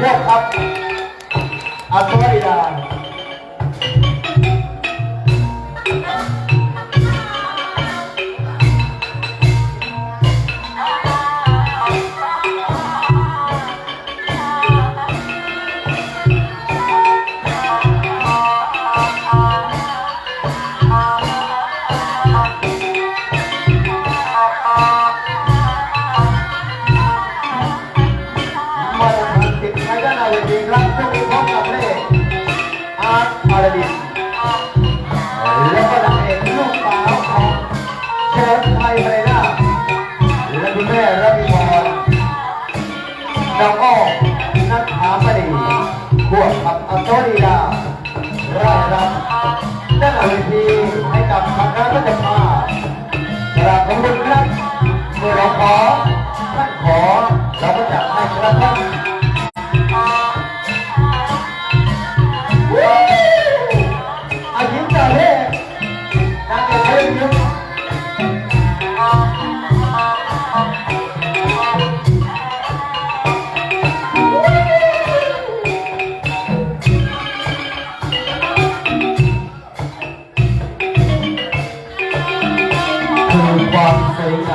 Yeah, up. Authority. แล้วก็นางเอกลูกสาวของเชิญไทยมาเลยนะและคุณแม่รัตพรน้องอ้อมนักหามณีบวกกับอัตโตนีดาได้รับด้านหลังเวทีให้กับคณะรัฐภาพ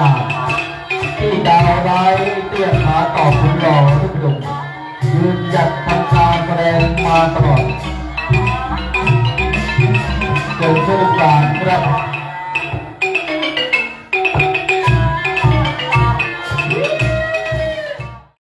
ามที่ดาวร้ายเตี้ยขาต่อคุณรอทุกดวงยืนหยัดทำการแสดงมาตลอด